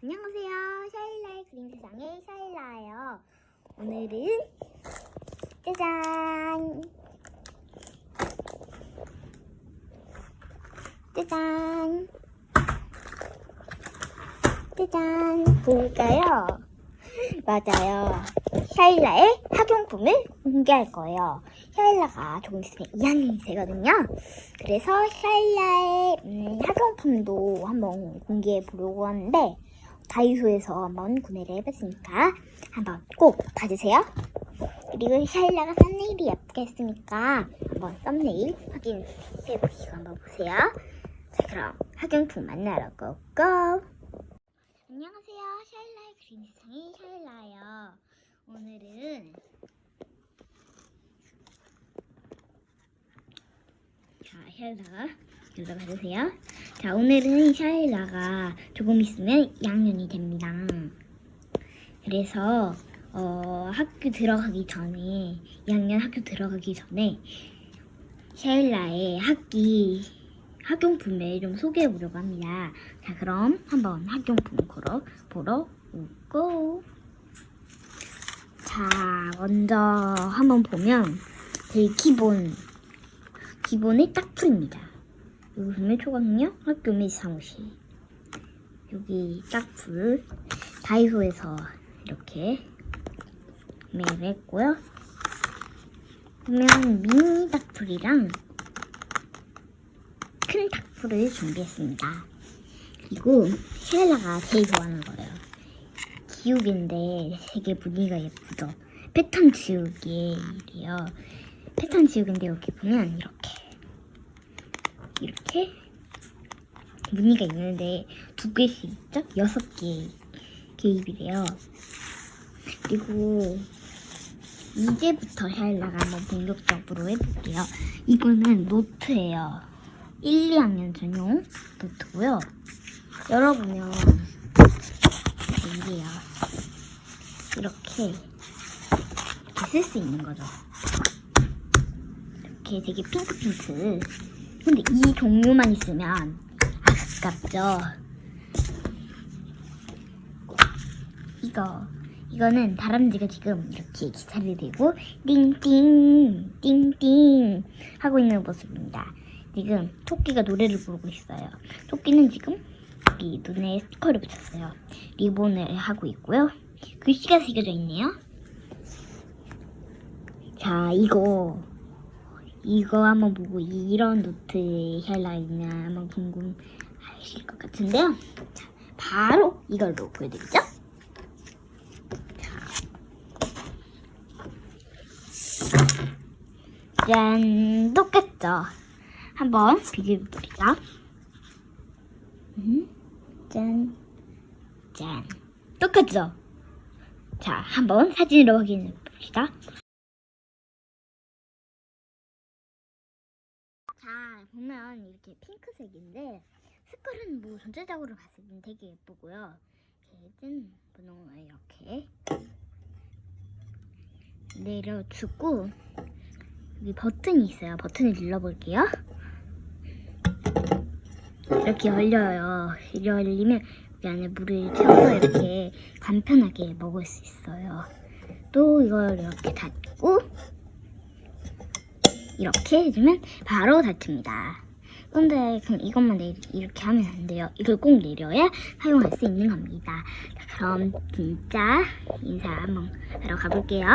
안녕하세요. 샤일라의 그림 세상의 샤일라예요. 오늘은 짜잔! 짜잔! 짜잔! 볼까요? 맞아요. 샤일라의 학용품을 공개할 거예요. 샤일라가 조금 있으면 2학년이 되거든요. 그래서 샤일라의 음, 학용품도 한번 공개해 보려고 하는데 다이소에서 한번 구매를 해봤으니까 한번 꼭 봐주세요. 그리고 샤일라가 썸네일이 예쁘게 했으니까 한번 썸네일 확인해 보시고 한번 보세요. 자 그럼 학용품 만나러 고고! 안녕하세요. 샤일라의 그림 세상의 샤일라예요. 오늘은 자, 샤일라가 여기다 받으세요. 자, 오늘은 샤일라가 조금 있으면 2학년이 됩니다. 그래서 어, 학교 들어가기 전에 2학년 학교 들어가기 전에 샤일라의 학기 학용품을 좀 소개해 보려고 합니다. 자, 그럼 한번 학용품 보러 보러 오고. 자, 먼저 한번 보면 제일 기본 기본의 딱풀입니다. 여기 보면 초강력 학교 및 사무실. 여기 딱풀 다이소에서 이렇게 구매를 했고요. 보면 미니 딱풀이랑 큰 닭풀을 준비했습니다. 그리고 샤일라가 제일 좋아하는 거예요. 지우개인데 되게 무늬가 예쁘죠. 패턴 지우개예요. 패턴 지우개인데 여기 보면 이렇게 이렇게 무늬가 있는데 두 개씩 있죠? 여섯 개 개입이래요. 그리고 이제부터 샤일라가 한번 본격적으로 해볼게요. 이거는 노트예요. 1, 2학년 전용 노트고요. 열어보면 이게요. 이렇게 이렇게 쓸 수 있는 거죠. 이렇게 되게 핑크핑크. 근데 이 종류만 있으면 아깝죠. 이거 이거는 다람쥐가 지금 이렇게 기사를 들고 띵띵 띵띵 하고 있는 모습입니다. 지금 토끼가 노래를 부르고 있어요. 토끼는 지금 여기 눈에 스티커를 붙였어요. 리본을 하고 있고요. 글씨가 새겨져 있네요. 자, 이거 이거 한번 보고 이런 노트 샬라 있나 한번 궁금하실 것 같은데요. 자, 바로 이걸로 보여드리죠. 자, 짠, 똑같죠? 한번 비교해보자. 음, 짠, 짠. 똑같죠? 자, 한번 사진으로 확인해 봅시다. 자, 보면 이렇게 핑크색인데 색깔은 뭐 전체적으로 봤을 땐 되게 예쁘고요. 찐 분홍을 이렇게 내려주고 여기 버튼이 있어요. 버튼을 눌러볼게요. 이렇게 열려요. 열리면 여기 안에 물을 채워서 이렇게 간편하게 먹을 수 있어요. 또 이걸 이렇게 닫고 이렇게 해주면 바로 닫힙니다. 근데 그럼 이것만 내, 이렇게 하면 안 돼요. 이걸 꼭 내려야 사용할 수 있는 겁니다. 자, 그럼 진짜 인사 한번 하러 가볼게요.